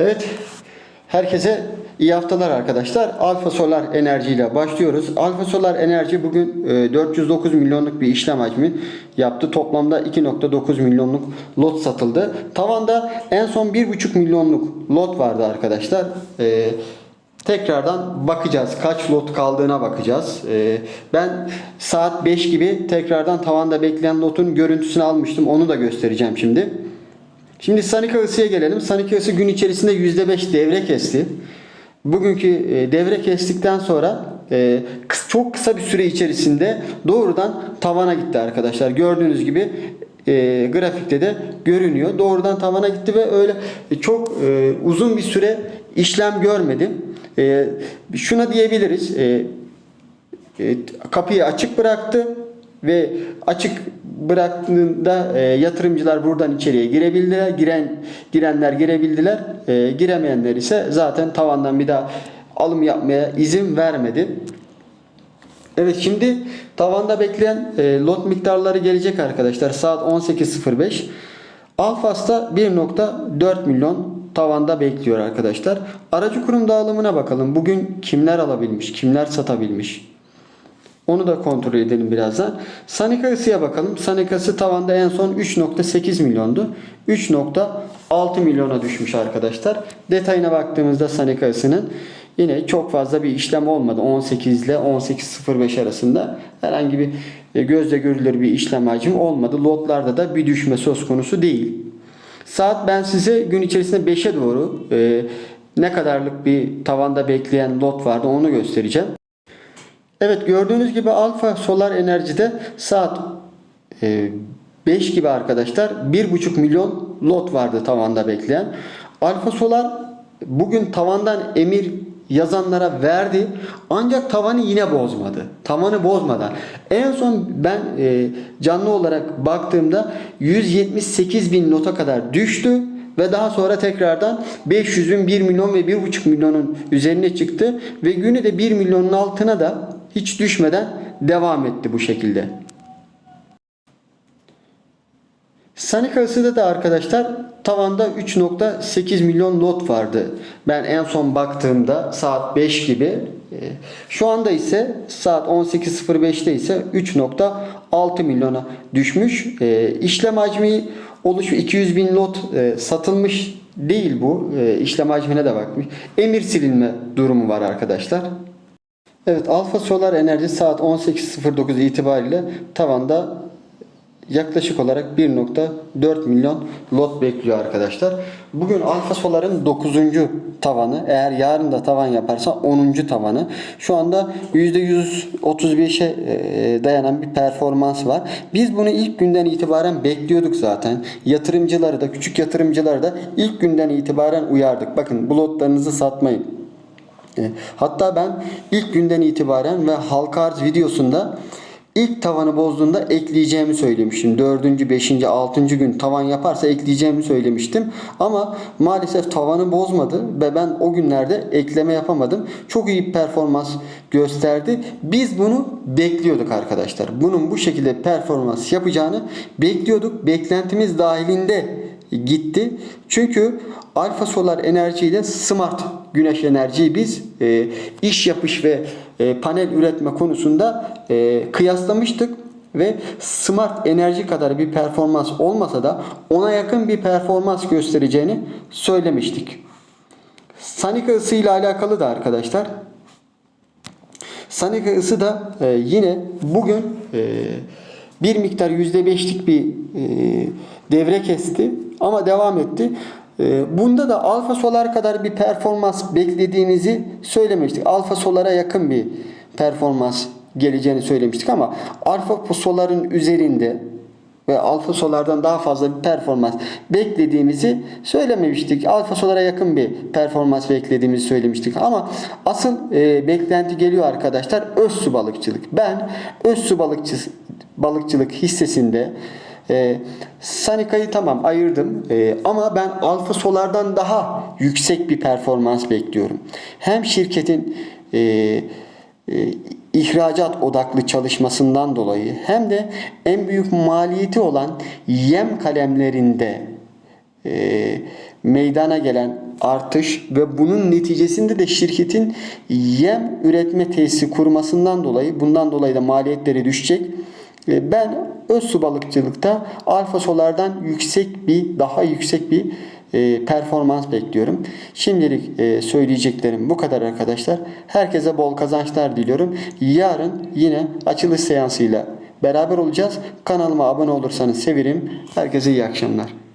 Evet, herkese iyi haftalar arkadaşlar. Alfa Solar Enerji ile başlıyoruz. Alfa Solar Enerji bugün e, 409 milyonluk bir işlem hacmi yaptı. Toplamda 2.9 milyonluk lot satıldı. Tavanda en son 1.5 milyonluk lot vardı arkadaşlar. E, Tekrardan bakacağız. Kaç lot kaldığına bakacağız. E, ben saat 5 gibi tekrardan tavanda bekleyen lotun görüntüsünü almıştım. Onu da göstereceğim şimdi. Şimdi Sanika ısıya gelelim. Sanika ısı gün içerisinde %5 devre kesti. Bugünkü e, devre kestikten sonra e, çok kısa bir süre içerisinde doğrudan tavana gitti arkadaşlar. Gördüğünüz gibi e, grafikte de görünüyor. Doğrudan tavana gitti ve öyle çok e, uzun bir süre işlem görmedi. E, şuna diyebiliriz. E, e, kapıyı açık bıraktı ve açık bıraktığında e, yatırımcılar buradan içeriye girebildiler. Giren girenler girebildiler. E, giremeyenler ise zaten tavandan bir daha alım yapmaya izin vermedi. Evet şimdi tavanda bekleyen e, lot miktarları gelecek arkadaşlar. Saat 18.05. Alfas'ta 1.4 milyon tavanda bekliyor arkadaşlar. Aracı kurum dağılımına bakalım. Bugün kimler alabilmiş, kimler satabilmiş. Onu da kontrol edelim birazdan. Sanika ısıya bakalım. Sanika ısı tavanda en son 3.8 milyondu. 3.6 milyona düşmüş arkadaşlar. Detayına baktığımızda Sanika ısının yine çok fazla bir işlem olmadı. 18 ile 18.05 arasında herhangi bir e, gözle görülür bir işlem hacmi olmadı. Lotlarda da bir düşme söz konusu değil. Saat ben size gün içerisinde 5'e doğru e, ne kadarlık bir tavanda bekleyen lot vardı onu göstereceğim. Evet gördüğünüz gibi Alfa Solar Enerji'de saat e, 5 gibi arkadaşlar 1,5 milyon lot vardı tavanda bekleyen. Alfa Solar bugün tavandan emir yazanlara verdi ancak tavanı yine bozmadı. Tavanı bozmadan. En son ben e, canlı olarak baktığımda 178 bin nota kadar düştü ve daha sonra tekrardan 500 bin 1 milyon ve 1,5 milyonun üzerine çıktı ve günü de 1 milyonun altına da hiç düşmeden devam etti bu şekilde. Sanika ısıda da arkadaşlar tavanda 3.8 milyon lot vardı. Ben en son baktığımda saat 5 gibi. E, Şu anda ise saat 18.05'te ise 3.6 milyona düşmüş. E, İşlem hacmi oluşu 200 bin lot e, satılmış değil bu. İşlem hacmine de bakmış. Emir silinme durumu var arkadaşlar. Evet Alfa Solar Enerji saat 18.09 itibariyle tavanda yaklaşık olarak 1.4 milyon lot bekliyor arkadaşlar. Bugün Alfa Solar'ın 9. tavanı. Eğer yarın da tavan yaparsa 10. tavanı. Şu anda %135'e e, dayanan bir performans var. Biz bunu ilk günden itibaren bekliyorduk zaten. Yatırımcıları da küçük yatırımcıları da ilk günden itibaren uyardık. Bakın bu lotlarınızı satmayın. E, Hatta ben ilk günden itibaren ve halka arz videosunda ilk tavanı bozduğunda ekleyeceğimi söylemiştim. 4. 5. 6. gün tavan yaparsa ekleyeceğimi söylemiştim. Ama maalesef tavanı bozmadı ve ben o günlerde ekleme yapamadım. Çok iyi performans gösterdi. Biz bunu bekliyorduk arkadaşlar. Bunun bu şekilde performans yapacağını bekliyorduk. Beklentimiz dahilinde gitti. Çünkü Alfa Solar Enerji ile Smart Güneş Enerjiyi biz e, iş yapış ve e, panel üretme konusunda e, kıyaslamıştık ve Smart Enerji kadar bir performans olmasa da ona yakın bir performans göstereceğini söylemiştik. Sanika ısı ile alakalı da arkadaşlar Sanika ısı da e, yine bugün e, bir miktar %5'lik bir e, devre kesti ama devam etti. E, bunda da Alfa Solar kadar bir performans beklediğimizi söylemiştik. Alfa Solar'a yakın bir performans geleceğini söylemiştik ama Alfa Solar'ın üzerinde ve Alfa Solar'dan daha fazla bir performans beklediğimizi söylememiştik. Alfa Solar'a yakın bir performans beklediğimizi söylemiştik. Ama asıl e, beklenti geliyor arkadaşlar öz su balıkçılık. Ben öz su balıkçı, balıkçılık hissesinde e, Sanika'yı tamam ayırdım E, ama ben Alfa Solar'dan daha yüksek bir performans bekliyorum. Hem şirketin e, e, ihracat odaklı çalışmasından dolayı hem de en büyük maliyeti olan yem kalemlerinde e, meydana gelen artış ve bunun neticesinde de şirketin yem üretme tesisi kurmasından dolayı bundan dolayı da maliyetleri düşecek. E, Ben öz su balıkçılıkta Alfa Solar'dan yüksek bir daha yüksek bir e, performans bekliyorum. Şimdilik e, söyleyeceklerim bu kadar arkadaşlar. Herkese bol kazançlar diliyorum. Yarın yine açılış seansıyla beraber olacağız. Kanalıma abone olursanız sevinirim. Herkese iyi akşamlar.